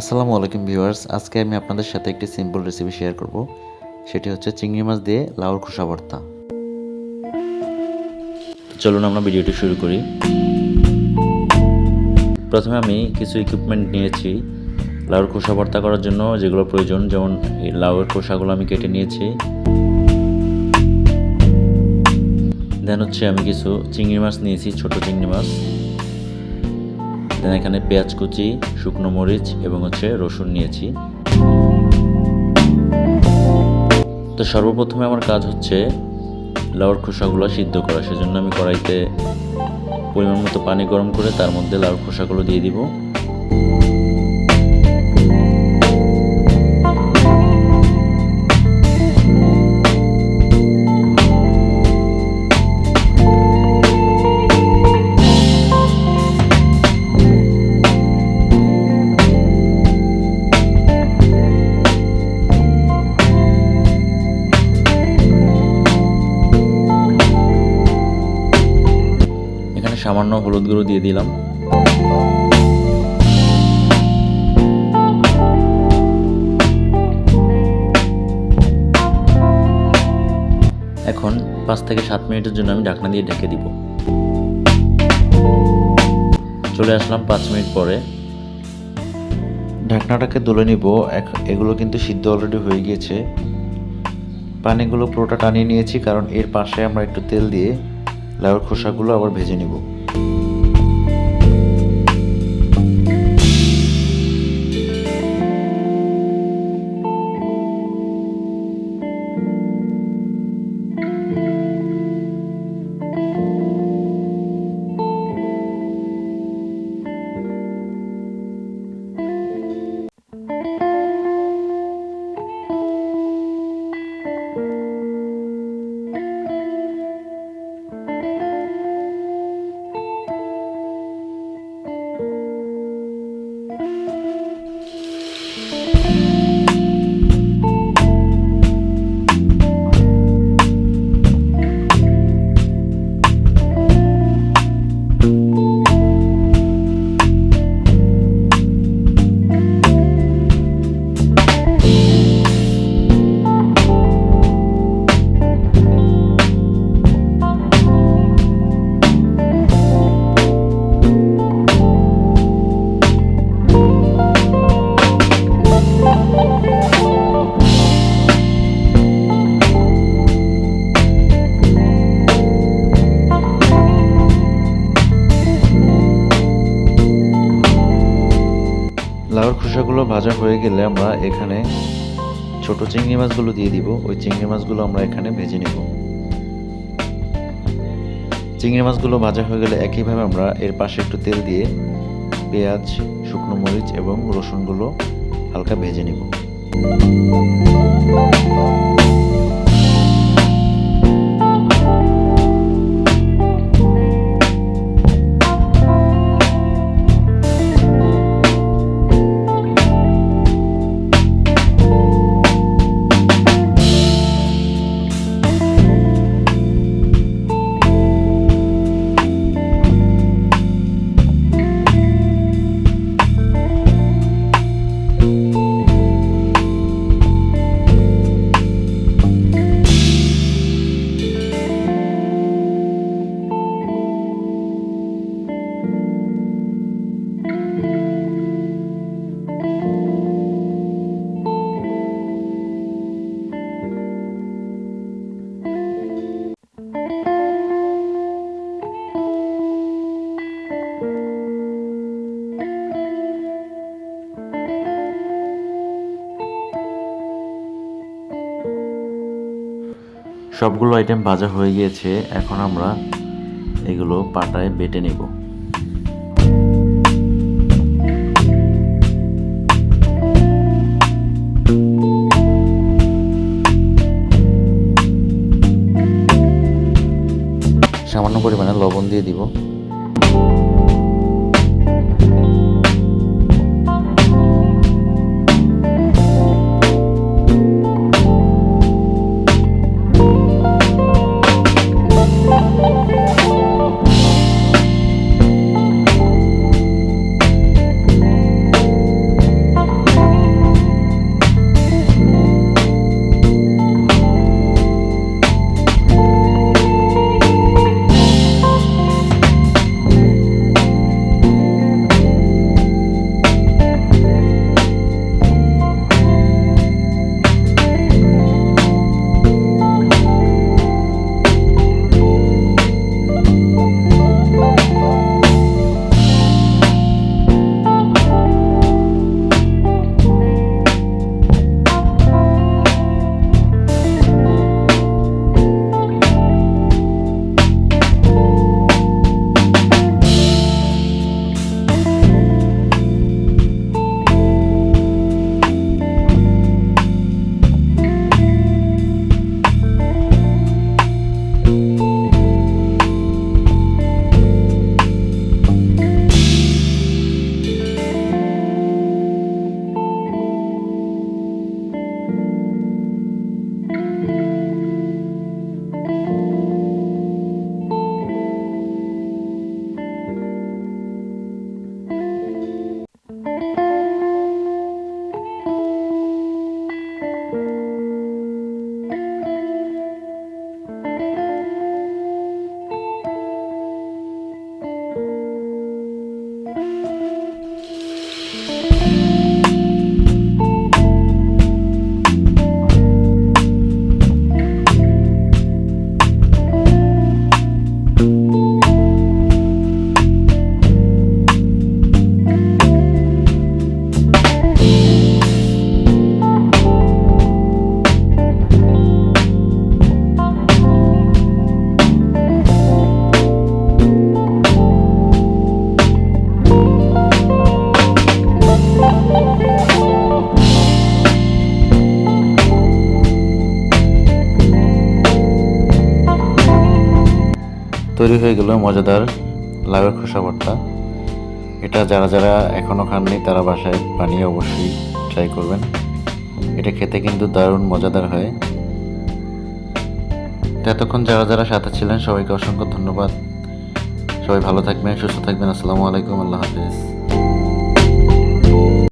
আসসালামু আলাইকুম ভিউয়ার্স, আজকে আমি আপনাদের সাথে একটি সিম্পল রেসিপি শেয়ার করব। সেটি হচ্ছে চিংড়ি মাছ দিয়ে লাউর খোসা ভর্তা। চলুন আমরা ভিডিওটি শুরু করি। প্রথমে আমি কিছু ইকুইপমেন্ট নিয়েছি। লাউর খোসা ভর্তা করার জন্য যেগুলো প্রয়োজন, যেমন এই লাউয়ের খোসাগুলো আমি কেটে নিয়েছি। দেন হচ্ছে আমি কিছু চিংড়ি মাছ নিয়েছি, ছোট চিংড়ি মাছ। দেন এখানে পেঁয়াজ কুচি, শুকনো মরিচ এবং হচ্ছে রসুন নিয়েছি। তো সর্বপ্রথমে আমার কাজ হচ্ছে লাউর খোসাগুলো সিদ্ধ করা। সেজন্য আমি কড়াইতে পরিমাণ মতো পানি গরম করে তার মধ্যে লাউর খোসাগুলো দিয়ে দিব। সামান্য হলুদ গুঁড়ো দিয়ে দিলাম। এখন পাঁচ থেকে সাত মিনিটের জন্য আমি ঢাকনা দিয়ে ঢেকে দিব। চলে আসলাম পাঁচ মিনিট পরে। ঢাকনাটাকে তুলে নিব। এগুলো কিন্তু সিদ্ধ অলরেডি হয়ে গিয়েছে। পানিগুলো পুরোটা টানিয়ে নিয়েছি, কারণ এর পাশে আমরা একটু তেল দিয়ে লাউয়ের খোসাগুলো আবার ভেজে নিব। লাউর খোসাগুলো ভাজা হয়ে গেলে আমরা এখানে ছোট চিংড়ি মাছগুলো দিয়ে দিব। ওই চিংড়ি মাছগুলো আমরা এখানে ভেজে নেব। চিংড়ি মাছগুলো ভাজা হয়ে গেলে একইভাবে আমরা এর পাশে একটু তেল দিয়ে পেঁয়াজ, শুকনো মরিচ এবং রসুনগুলো হালকা ভেজে নেব। সবগুলো আইটেম ভাজা হয়ে গিয়েছে, এখন আমরা এগুলো পাটায় বেটে নেব। সামান্য পরিমাণে লবণ দিয়ে দিব। তৈরি হয়ে গেল মজাদার লাউয়ের খোসা ভর্তা। এটা যারা যারা এখনও খাননি, তারা বাসায় বানিয়ে অবশ্যই ট্রাই করবেন। এটা খেতে কিন্তু দারুণ মজাদার হয়। তো এতক্ষণ যারা যারা সাথে ছিলেন, সবাইকে অসংখ্য ধন্যবাদ। সবাই ভালো থাকবেন, সুস্থ থাকবেন। আসসালামু আলাইকুম, আল্লাহ হাফিজ।